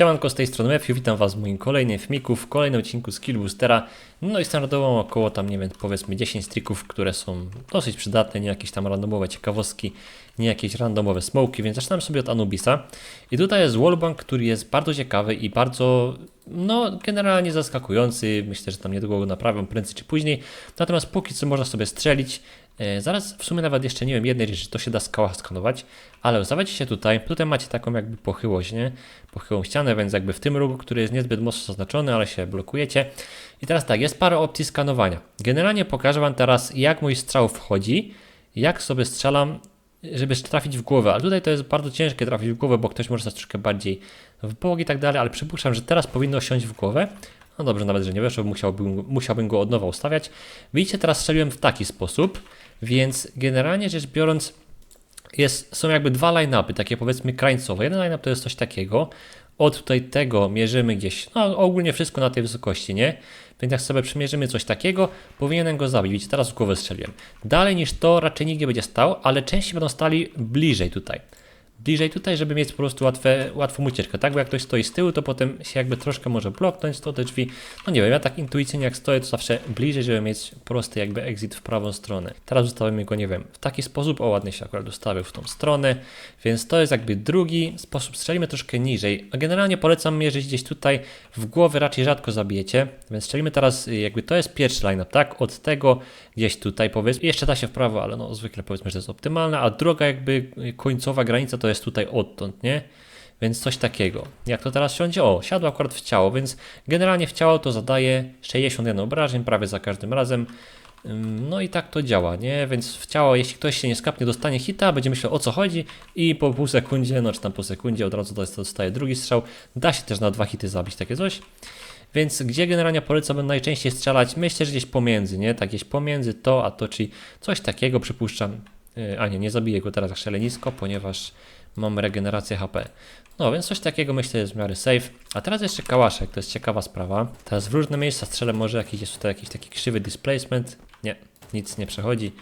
Siemanko, z tej strony Matthew, witam Was w moim kolejnym filmiku, w kolejnym odcinku Skill Boostera. No i standardowo około tam, nie wiem, powiedzmy 10 trików, które są dosyć przydatne, nie jakieś tam randomowe ciekawostki, nie jakieś randomowe smoki, więc zaczynam sobie od Anubisa. I tutaj jest wallbang, który jest bardzo ciekawy i bardzo, no generalnie zaskakujący. Myślę, że tam niedługo go naprawią, prędzej czy później. Natomiast póki co można sobie strzelić. E, Zaraz w sumie nawet jeszcze nie wiem jednej rzeczy, to się da skała skanować, ale ustawiacie się tutaj, tutaj macie taką jakby pochyłość, nie? Pochyłą ścianę, więc jakby w tym rogu, który jest niezbyt mocno zaznaczony, ale się blokujecie. I teraz tak, jest parę opcji skanowania. Generalnie pokażę Wam teraz, jak mój strzał wchodzi, jak sobie strzelam, żeby trafić w głowę, ale tutaj to jest bardzo ciężkie trafić w głowę, bo ktoś może stać troszkę bardziej w bok i tak dalej, ale przypuszczam, że teraz powinno siąść w głowę. No dobrze, nawet, że nie weszło, musiałbym, musiałbym go od nowa ustawiać. Widzicie, teraz strzeliłem w taki sposób, więc generalnie rzecz biorąc, jest, są jakby dwa line-upy, takie powiedzmy krańcowe. Jeden line-up to jest coś takiego, od tutaj tego mierzymy gdzieś, no ogólnie wszystko na tej wysokości, nie? Więc jak sobie przymierzymy coś takiego, powinienem go zabić. Widzicie, teraz w głowę strzeliłem. Dalej niż to raczej nikt nie będzie stał, ale częściej będą stali bliżej tutaj bliżej tutaj, żeby mieć po prostu łatwe, łatwą ucieczkę, tak? Bo jak ktoś stoi z tyłu, to potem się jakby troszkę może bloknąć to te drzwi. No nie wiem, ja tak intuicyjnie jak stoję, to zawsze bliżej, żeby mieć prosty jakby exit w prawą stronę. Teraz ustawimy go, nie wiem, w taki sposób, o ładnie się akurat ustawił w tą stronę, więc to jest jakby drugi sposób, strzelimy troszkę niżej. A generalnie polecam mierzyć gdzieś tutaj, w głowę raczej rzadko zabijecie, więc strzelimy teraz, jakby to jest pierwszy line-up, tak? Od tego gdzieś tutaj powiedzmy, jeszcze da się w prawo, ale no zwykle powiedzmy, że to jest optymalne, a druga jakby końcowa granica to jest tutaj odtąd, nie? Więc coś takiego. Jak to teraz siądzie? O, siadło akurat w ciało, więc generalnie w ciało to zadaje 61 obrażeń prawie za każdym razem. Ym, No i tak to działa, nie? Więc w ciało, jeśli ktoś się nie skapnie, dostanie hita, będzie myślał o co chodzi i po pół sekundzie, no czy tam po sekundzie od razu dostaje drugi strzał. Da się też na dwa hity zabić takie coś. Więc gdzie generalnie polecam najczęściej strzelać? Myślę, że gdzieś pomiędzy, nie? Tak gdzieś pomiędzy to, a to, czyli coś takiego przypuszczam. Yy, A nie, nie zabiję go teraz jak nisko, ponieważ mam regenerację HP. No więc coś takiego myślę jest w miarę safe. A teraz jeszcze kałaszek, to jest ciekawa sprawa. Teraz w różne miejsca strzelę, może jakiś jest tutaj jakiś taki krzywy displacement. Nie, nic nie przechodzi.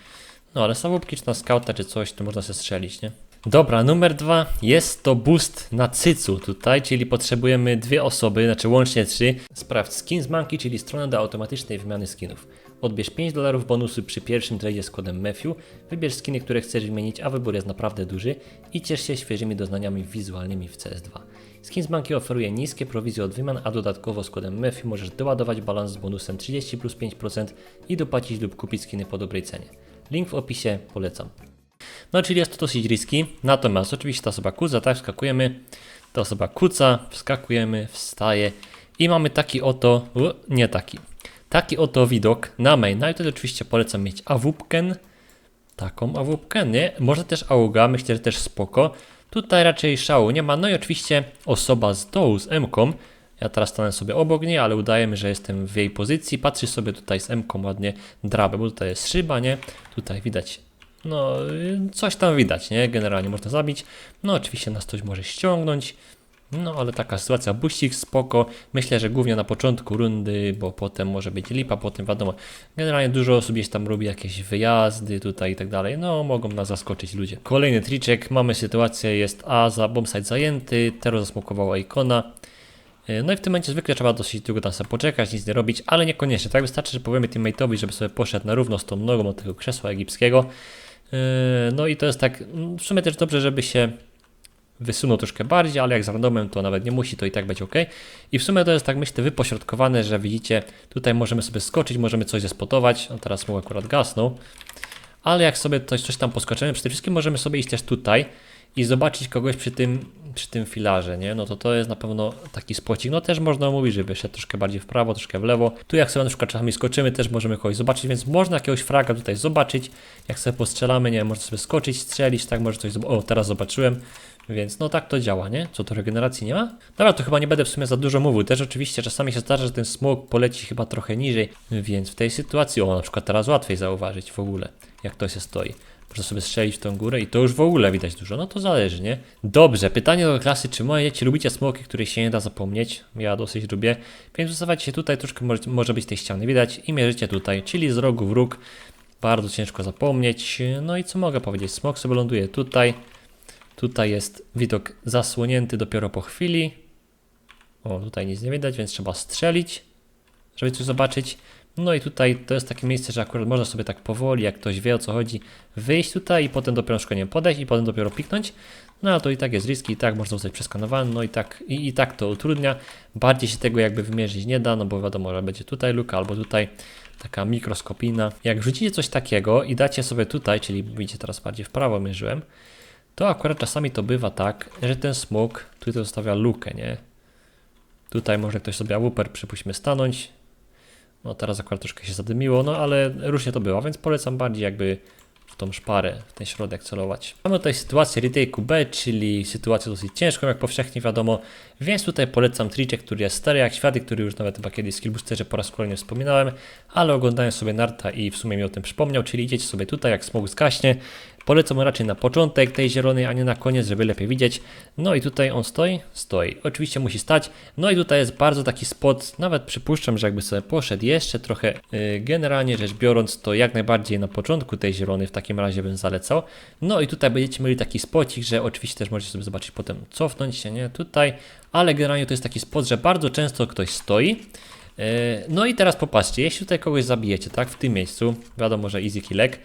No ale samobójki czy na scouta czy coś, to można się strzelić, nie? Dobra, numer dwa jest to boost na cycu tutaj, czyli potrzebujemy dwie osoby, znaczy łącznie trzy. Sprawdź Skins Monkey, czyli stronę do automatycznej wymiany skinów. Odbierz 5 dolarów bonusu przy pierwszym tradzie z kodem Matthew, wybierz skiny, które chcesz wymienić, a wybór jest naprawdę duży i ciesz się świeżymi doznaniami wizualnymi w CS2. Skins Monkey oferuje niskie prowizje od wymian, a dodatkowo z kodem Matthew możesz doładować balans z bonusem 30 plus 5% i dopłacić lub kupić skiny po dobrej cenie. Link w opisie, polecam. No, czyli jest to dosyć riski. Natomiast oczywiście ta osoba kuca, tak, wskakujemy. Ta osoba kuca, wskakujemy, wstaje i mamy taki oto, nie taki, taki oto widok na main. No i wtedy oczywiście polecam mieć awupken, taką awupkę, nie? Może też auga, myślę, że też spoko. Tutaj raczej szału nie ma. No i oczywiście osoba z dołu, z M-ką. Ja teraz stanę sobie obok niej, ale udajemy, że jestem w jej pozycji. Patrzy sobie tutaj z M-ką ładnie drabę, bo tutaj jest szyba, nie? Tutaj widać no, coś tam widać, nie? Generalnie można zabić. No, oczywiście nas ktoś może ściągnąć. No, ale taka sytuacja, buścik spoko. Myślę, że głównie na początku rundy, bo potem może być lipa, potem wiadomo. Generalnie dużo osób gdzieś tam robi jakieś wyjazdy tutaj i tak dalej. No, mogą nas zaskoczyć ludzie. Kolejny triczek. Mamy sytuację, jest A za bombsite zajęty, Tero zasmokowało ikona. Y, No i w tym momencie zwykle trzeba dosyć długo tam sobie poczekać, nic nie robić, ale niekoniecznie. Tak wystarczy, że powiemy teammate'owi, żeby sobie poszedł na równo z tą nogą od tego krzesła egipskiego. Yy, No i to jest tak, mm, w sumie też dobrze, żeby się wysunął troszkę bardziej, ale jak z randomem to nawet nie musi, to i tak będzie ok. I w sumie to jest tak myślę wypośrodkowane, że widzicie, tutaj możemy sobie skoczyć, możemy coś zespotować, no teraz mu akurat gasnął, ale jak sobie coś, coś tam poskoczymy, przede wszystkim możemy sobie iść też tutaj i zobaczyć kogoś przy tym, przy tym filarze, nie? No to to jest na pewno taki spocik. No też można mówić, żeby szedł troszkę bardziej w prawo, troszkę w lewo. Tu jak sobie na przykład czasami skoczymy, też możemy kogoś zobaczyć, więc można jakiegoś fraga tutaj zobaczyć. Jak sobie postrzelamy, nie wiem, można sobie skoczyć, strzelić, tak, może coś. O, teraz zobaczyłem. Więc no tak to działa, nie? Co to regeneracji nie ma? Dobra, to chyba nie będę w sumie za dużo mówił. Też oczywiście czasami się zdarza, że ten smok poleci chyba trochę niżej, więc w tej sytuacji, o na przykład teraz łatwiej zauważyć w ogóle, jak to się stoi. Można sobie strzelić w tą górę i to już w ogóle widać dużo. No to zależy, nie? Dobrze, pytanie do klasy, czy moje dzieci lubicie smoki, których się nie da zapomnieć? Ja dosyć lubię. Więc ustawiacie się tutaj, troszkę może, może być tej ściany widać i mierzycie tutaj, czyli z rogu w róg. Bardzo ciężko zapomnieć. No i co mogę powiedzieć? Smok sobie ląduje tutaj. Tutaj jest widok zasłonięty dopiero po chwili. O, tutaj nic nie widać, więc trzeba strzelić, żeby coś zobaczyć. No i tutaj to jest takie miejsce, że akurat można sobie tak powoli, jak ktoś wie o co chodzi, wyjść tutaj i potem dopiero na przykład, nie wiem, podejść i potem dopiero piknąć. No ale to i tak jest riski, i tak można zostać przeskanowany, no i tak, i, i tak to utrudnia. Bardziej się tego jakby wymierzyć nie da, no bo wiadomo, że będzie tutaj luka albo tutaj taka mikroskopijna. Jak wrzucicie coś takiego i dacie sobie tutaj, czyli widzicie teraz bardziej w prawo mierzyłem, to akurat czasami to bywa tak, że ten smok tutaj zostawia lukę, nie? Tutaj może ktoś sobie awuper, przypuśćmy, stanąć. No teraz akurat troszkę się zadymiło, no ale różnie to bywa, więc polecam bardziej jakby w tą szparę, w ten środek celować. Mamy tutaj sytuację retake'u B, czyli sytuację dosyć ciężką, jak powszechnie wiadomo, więc tutaj polecam triczek, który jest stary jak światy, który już nawet chyba kiedyś w Skillboosterze po raz kolejny wspominałem, ale oglądając sobie Narta i w sumie mi o tym przypomniał, czyli idziecie sobie tutaj, jak smog zgaśnie, Polecam raczej na początek tej zielonej, a nie na koniec, żeby lepiej widzieć. No i tutaj on stoi? Stoi. Oczywiście musi stać. No i tutaj jest bardzo taki spot, nawet przypuszczam, że jakby sobie poszedł jeszcze trochę, yy, generalnie rzecz biorąc, to jak najbardziej na początku tej zielonej w takim razie bym zalecał. No i tutaj będziecie mieli taki spocik, że oczywiście też możecie sobie zobaczyć potem cofnąć się, nie? Tutaj, ale generalnie to jest taki spot, że bardzo często ktoś stoi. Yy, no i teraz popatrzcie, jeśli tutaj kogoś zabijecie, tak, w tym miejscu, wiadomo, że easy killek,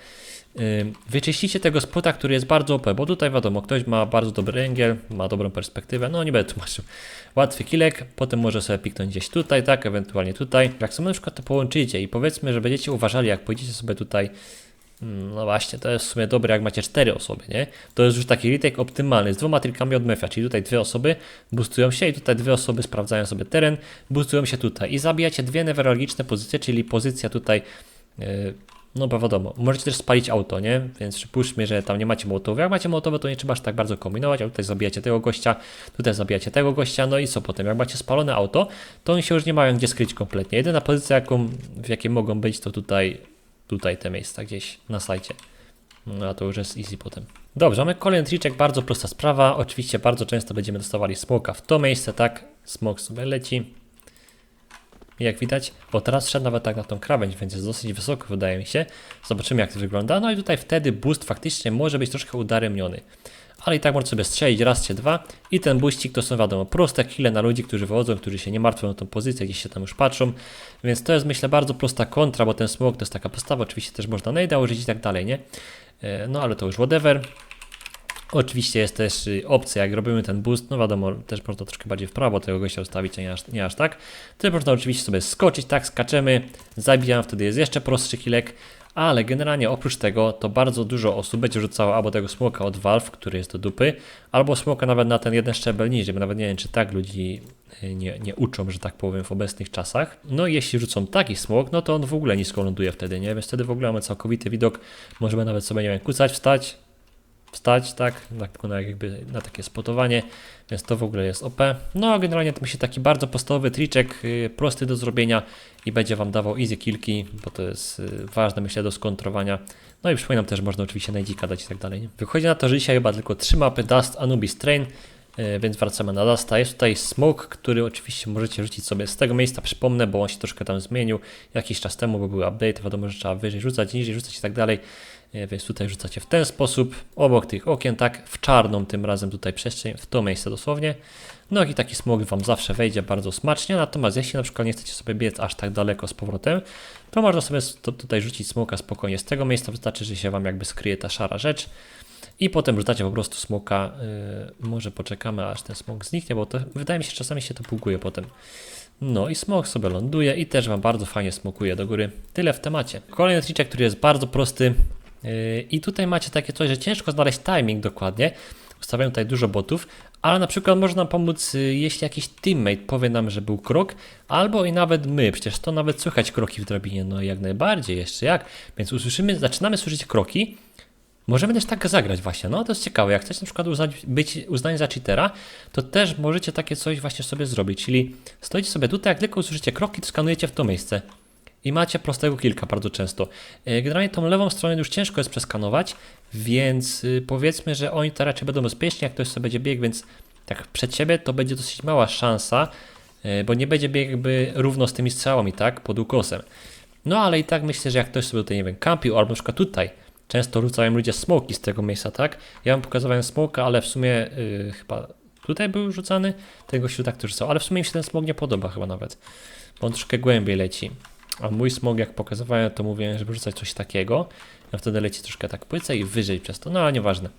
wyczyścicie tego spota, który jest bardzo OP, bo tutaj wiadomo, ktoś ma bardzo dobry angiel, ma dobrą perspektywę, no nie będę tłumaczył. Łatwy kilek, potem może sobie piknąć gdzieś tutaj, tak, ewentualnie tutaj. Jak sobie na przykład to połączycie i powiedzmy, że będziecie uważali, jak pójdziecie sobie tutaj no właśnie, to jest w sumie dobre, jak macie cztery osoby, nie? To jest już taki retake optymalny z dwoma trikami od Mefia, czyli tutaj dwie osoby boostują się i tutaj dwie osoby sprawdzają sobie teren, boostują się tutaj i zabijacie dwie newralgiczne pozycje, czyli pozycja tutaj yy, no bo wiadomo, możecie też spalić auto, nie? Więc przypuśćmy, że tam nie macie mołotowy. Jak macie mołotowe, to nie trzeba aż tak bardzo kombinować, a tutaj zabijacie tego gościa, tutaj zabijacie tego gościa, no i co potem? Jak macie spalone auto, to oni się już nie mają gdzie skryć kompletnie. Jedyna pozycja, jaką, w jakiej mogą być, to tutaj, tutaj te miejsca gdzieś na sajcie. No a to już jest easy potem. Dobrze, mamy kolejny triczek, bardzo prosta sprawa. Oczywiście bardzo często będziemy dostawali smoka w to miejsce, tak? Smok sobie leci. Jak widać, bo teraz szedł nawet tak na tą krawędź, więc jest dosyć wysoko, wydaje mi się. Zobaczymy, jak to wygląda. No i tutaj wtedy boost faktycznie może być troszkę udaremniony. Ale i tak można sobie strzelić raz czy dwa i ten boostik to są wiadomo proste kile na ludzi, którzy wychodzą, którzy się nie martwią na tą pozycję, gdzieś się tam już patrzą. Więc to jest myślę bardzo prosta kontra, bo ten smoke to jest taka postawa, oczywiście też można najda użyć i tak dalej, nie? E, no ale to już whatever. Oczywiście jest też y, opcja, jak robimy ten boost, no wiadomo, też można troszkę bardziej w prawo tego gościa ustawić, a nie aż, nie aż tak. Tutaj można oczywiście sobie skoczyć, tak, skaczemy, zabijam, wtedy jest jeszcze prostszy kilek, ale generalnie oprócz tego to bardzo dużo osób będzie rzucało albo tego smoka od Valve, który jest do dupy, albo smoka nawet na ten jeden szczebel niżej, bo nawet nie wiem, czy tak ludzi y, nie, nie uczą, że tak powiem, w obecnych czasach. No i jeśli rzucą taki smok, no to on w ogóle nisko ląduje wtedy, nie? Więc wtedy w ogóle mamy całkowity widok, możemy nawet sobie, nie wiem, kucać, wstać, wstać, tak, tak na, jakby na takie spotowanie, więc to w ogóle jest OP. No a generalnie to myślę taki bardzo podstawowy triczek, yy, prosty do zrobienia i będzie Wam dawał easy kilki, bo to jest yy, ważne myślę do skontrowania. No i przypominam też, można oczywiście najdzika dać i tak dalej. Nie? Wychodzi na to, że dzisiaj chyba tylko trzy mapy Dust, Anubis, Train, yy, więc wracamy na Dusta. Jest tutaj Smoke, który oczywiście możecie rzucić sobie z tego miejsca, przypomnę, bo on się troszkę tam zmienił jakiś czas temu, bo był update, wiadomo, że trzeba wyżej rzucać, niżej rzucać i tak dalej. Więc tutaj rzucacie w ten sposób, obok tych okien, tak, w czarną tym razem tutaj przestrzeń, w to miejsce dosłownie. No i taki smog Wam zawsze wejdzie bardzo smacznie, natomiast jeśli na przykład nie chcecie sobie biec aż tak daleko z powrotem, to można sobie tutaj rzucić smoka spokojnie z tego miejsca, wystarczy, że się Wam jakby skryje ta szara rzecz. I potem rzucacie po prostu smoka, yy, może poczekamy aż ten smok zniknie, bo to wydaje mi się, czasami się to pługuje potem. No i smok sobie ląduje i też Wam bardzo fajnie smokuje do góry. Tyle w temacie. Kolejny triczek, który jest bardzo prosty, i tutaj macie takie coś, że ciężko znaleźć timing dokładnie. Ustawiają tutaj dużo botów, ale na przykład może nam pomóc, y, jeśli jakiś teammate powie nam, że był krok, albo i nawet my, przecież to nawet słychać kroki w drabinie, no jak najbardziej, jeszcze jak. Więc usłyszymy, zaczynamy słyszeć kroki, Możemy też tak zagrać właśnie, no to jest ciekawe, jak chcecie na przykład uznać, być uznani za cheatera, to też możecie takie coś właśnie sobie zrobić, czyli stoicie sobie tutaj, jak tylko usłyszycie kroki, to skanujecie w to miejsce i macie prostego kilka bardzo często. E, generalnie tą lewą stronę już ciężko jest przeskanować, więc y, powiedzmy, że oni to raczej będą bezpieczni, jak ktoś sobie będzie biegł, więc tak przed siebie to będzie dosyć mała szansa, e, bo nie będzie biegł jakby równo z tymi strzałami, tak, pod ukosem. No ale i tak myślę, że jak ktoś sobie tutaj, nie wiem, kampił, albo na przykład tutaj, często rzucają ludzie smoki z tego miejsca, tak? Ja wam pokazywałem smoka, ale w sumie yy, chyba tutaj był rzucany, tego się tak to rzucał, ale w sumie mi się ten smog nie podoba chyba nawet, bo on troszkę głębiej leci. A mój smog, jak pokazywałem, to mówiłem, żeby rzucać coś takiego, a wtedy leci troszkę tak płycej i wyżej przez to, no ale nieważne.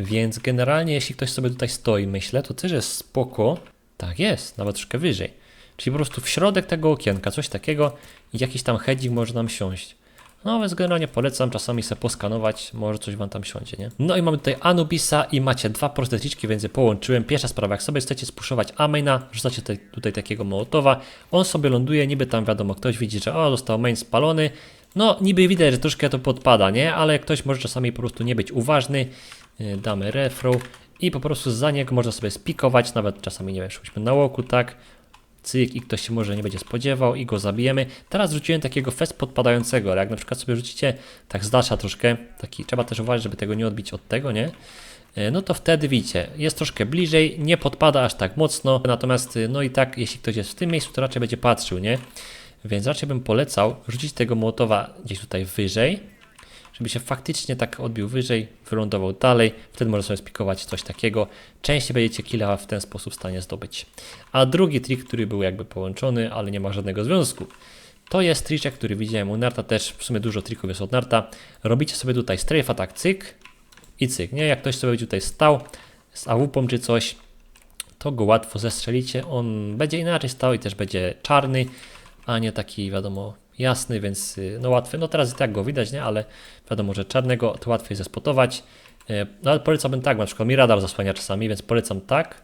Więc generalnie, jeśli ktoś sobie tutaj stoi, myślę, to też jest spoko. Tak jest, nawet troszkę wyżej. Czyli po prostu w środek tego okienka, coś takiego i jakiś tam hedzik może nam siąść. No więc generalnie polecam czasami sobie poskanować, może coś wam tam siądzie, nie? No i mamy tutaj Anubisa i macie dwa proste więc je połączyłem. Pierwsza sprawa, jak sobie chcecie spuszować Amaina, rzucacie tutaj, tutaj takiego Mołotowa, on sobie ląduje, niby tam wiadomo, ktoś widzi, że o, został main spalony, no niby widać, że troszkę to podpada, nie? Ale ktoś może czasami po prostu nie być uważny, Yy, damy refrow i po prostu za niego można sobie spikować, nawet czasami, nie wiem, szliśmy na łoku, tak? Cyk i ktoś się może nie będzie spodziewał i go zabijemy. Teraz rzuciłem takiego fest podpadającego, ale jak na przykład sobie rzucicie tak z dalsza troszkę, taki, trzeba też uważać, żeby tego nie odbić od tego, nie? E, No to wtedy widzicie, jest troszkę bliżej, nie podpada aż tak mocno, natomiast y, no i tak, jeśli ktoś jest w tym miejscu, to raczej będzie patrzył, nie? Więc raczej bym polecał rzucić tego mołotowa gdzieś tutaj wyżej, żeby się faktycznie tak odbił wyżej, wylądował dalej, wtedy można sobie spikować coś takiego. Częściej będziecie killa w ten sposób w stanie zdobyć. A drugi trik, który był jakby połączony, ale nie ma żadnego związku, to jest triczek, który widziałem u Narta też, w sumie dużo trików jest od Narta. Robicie sobie tutaj strafe attack, cyk i cyk, nie? Jak ktoś sobie będzie tutaj stał z AWP czy coś, to go łatwo zestrzelicie, on będzie inaczej stał i też będzie czarny, a nie taki wiadomo jasny, więc y, no łatwy. No teraz i tak go widać, nie? Ale wiadomo, że czarnego to łatwiej zespotować. Y, No ale polecałbym tak, na przykład mi radar zasłania czasami, więc polecam tak.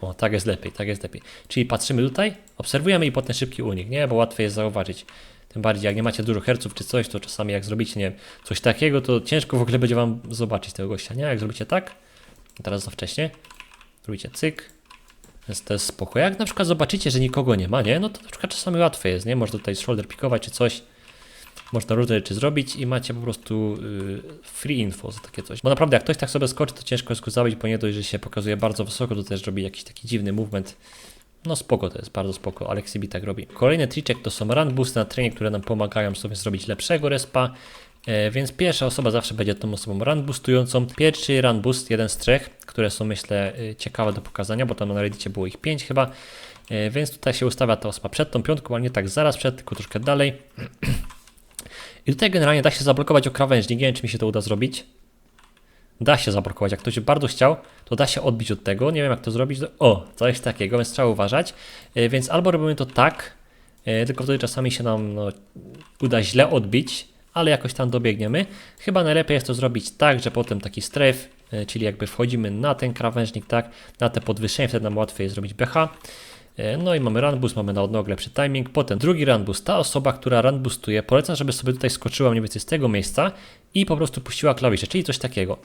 O, tak jest lepiej, tak jest lepiej. Czyli patrzymy tutaj, obserwujemy i potem szybki unik, nie? Bo łatwiej jest zauważyć. Tym bardziej jak nie macie dużo herców czy coś, to czasami jak zrobicie, nie wiem, coś takiego, to ciężko w ogóle będzie wam zobaczyć tego gościa, nie? Jak zrobicie tak, teraz za wcześnie, zrobicie cyk, więc to jest spoko. Jak na przykład zobaczycie, że nikogo nie ma, nie? No to na przykład czasami łatwe jest, nie? Można tutaj shoulder pikować czy coś. Można różne rzeczy zrobić i macie po prostu yy, free info za takie coś. Bo naprawdę jak ktoś tak sobie skoczy, to ciężko jest go zabić, bo nie dość, że się pokazuje bardzo wysoko, to też robi jakiś taki dziwny movement. No spoko to jest, bardzo spoko. Alexibi tak robi. Kolejny triczek to są run boosty na trenie, które nam pomagają sobie zrobić lepszego respa. E, więc pierwsza osoba zawsze będzie tą osobą run boostującą. Pierwszy run boost, jeden z trzech, które są myślę y, ciekawe do pokazania, bo tam na Reddicie było ich pięć chyba. E, więc tutaj się ustawia ta osoba przed tą piątką, ale nie tak zaraz przed, tylko troszkę dalej. I tutaj generalnie da się zablokować o krawężnik. Nie wiem, czy mi się to uda zrobić. Da się zablokować. Jak ktoś bardzo chciał, to da się odbić od tego. Nie wiem, jak to zrobić. O, coś takiego, więc trzeba uważać. E, Więc albo robimy to tak, e, tylko wtedy czasami się nam no, uda źle odbić, ale jakoś tam dobiegniemy. Chyba najlepiej jest to zrobić tak, że potem taki stref, e, czyli jakby wchodzimy na ten krawężnik, tak, na te podwyższenie, wtedy nam łatwiej jest zrobić BH. E, No i mamy run boost, mamy na odnogę lepszy timing. Potem drugi run boost. Ta osoba, która run boostuje, polecam, żeby sobie tutaj skoczyła mniej więcej z tego miejsca i po prostu puściła klawisze, czyli coś takiego.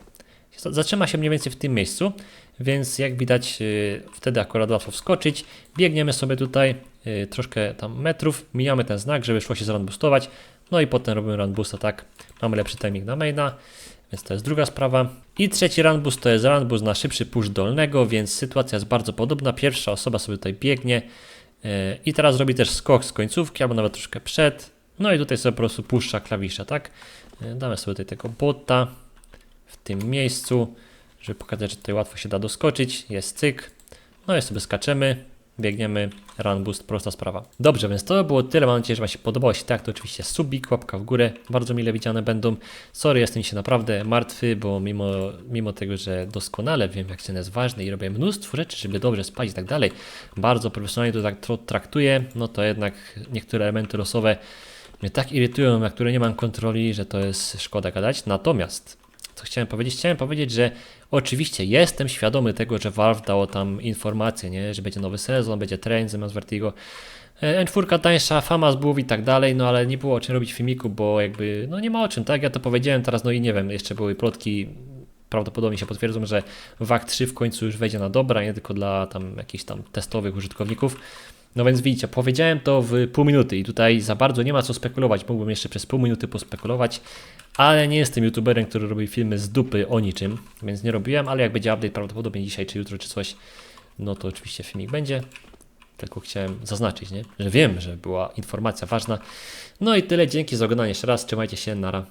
Zatrzyma się mniej więcej w tym miejscu, więc jak widać, yy, wtedy akurat łatwo wskoczyć. Biegniemy sobie tutaj troszkę tam metrów, mijamy ten znak, żeby szło się z run boostować. No i potem robimy run boosta, tak. Mamy lepszy timing na maina, więc to jest druga sprawa. I trzeci run boost to jest run boost na szybszy push dolnego, więc sytuacja jest bardzo podobna. Pierwsza osoba sobie tutaj biegnie yy, i teraz robi też skok z końcówki, albo nawet troszkę przed. No i tutaj sobie po prostu puszcza klawisze, tak. Yy, Damy sobie tutaj tego bota w tym miejscu, żeby pokazać, że tutaj łatwo się da doskoczyć. Jest cyk. No i sobie skaczemy, biegniemy, run boost, prosta sprawa. Dobrze, więc to było tyle. Mam nadzieję, że Wam się podobało. Jeśli tak, to oczywiście subik, łapka w górę. Bardzo mile widziane będą. Sorry, jestem się naprawdę martwy, bo mimo, mimo tego, że doskonale wiem, jak ten jest ważny i robię mnóstwo rzeczy, żeby dobrze spać i tak dalej, bardzo profesjonalnie to tak traktuję, no to jednak niektóre elementy losowe mnie tak irytują, na które nie mam kontroli, że to jest szkoda gadać. Natomiast co chciałem powiedzieć? Chciałem powiedzieć, że oczywiście jestem świadomy tego, że Valve dało tam informację, nie? że będzie nowy sezon, będzie train zamiast Vertigo. E, N4 tańsza, fama z i tak dalej, no ale nie było o czym robić filmiku, bo jakby, no nie ma o czym, tak? Ja to powiedziałem teraz, no i nie wiem, jeszcze były plotki, prawdopodobnie się potwierdzą, że WAG 3 w końcu już wejdzie na dobra, nie tylko dla tam jakichś tam testowych użytkowników. No więc widzicie, powiedziałem to w pół minuty i tutaj za bardzo nie ma co spekulować. Mógłbym jeszcze przez pół minuty pospekulować, ale nie jestem youtuberem, który robi filmy z dupy o niczym, więc nie robiłem, ale jak będzie update prawdopodobnie dzisiaj czy jutro czy coś, no to oczywiście filmik będzie. Tylko chciałem zaznaczyć, nie? że wiem, że była informacja ważna. No i tyle, dzięki za oglądanie jeszcze raz, trzymajcie się, nara.